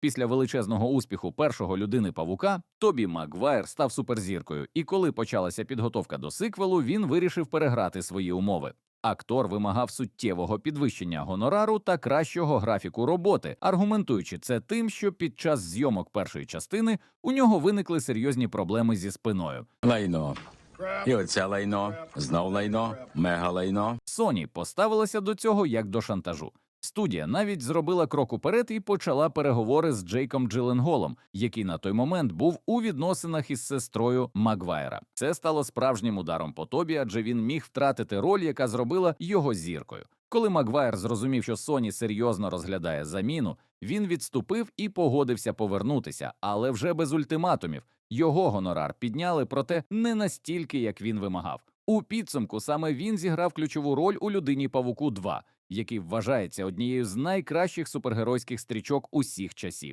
Після величезного успіху першого людини павука Тобі Магуайр став суперзіркою, і коли почалася підготовка до сиквелу, він вирішив переграти свої умови. Актор вимагав суттєвого підвищення гонорару та кращого графіку роботи, аргументуючи це тим, що під час зйомок першої частини у нього виникли серйозні проблеми зі спиною. Лайно. І оце лайно, знов лайно, мега лайно. Sony поставилася до цього як до шантажу. Студія навіть зробила крок уперед і почала переговори з Джейком Джилленголом, який на той момент був у відносинах із сестрою Магвайра. Це стало справжнім ударом по Тобі, адже він міг втратити роль, яка зробила його зіркою. Коли Магвайр зрозумів, що Sony серйозно розглядає заміну, він відступив і погодився повернутися, але вже без ультиматумів. Його гонорар підняли, проте не настільки, як він вимагав. У підсумку саме він зіграв ключову роль у людині Павуку 2, який вважається однією з найкращих супергеройських стрічок усіх часів.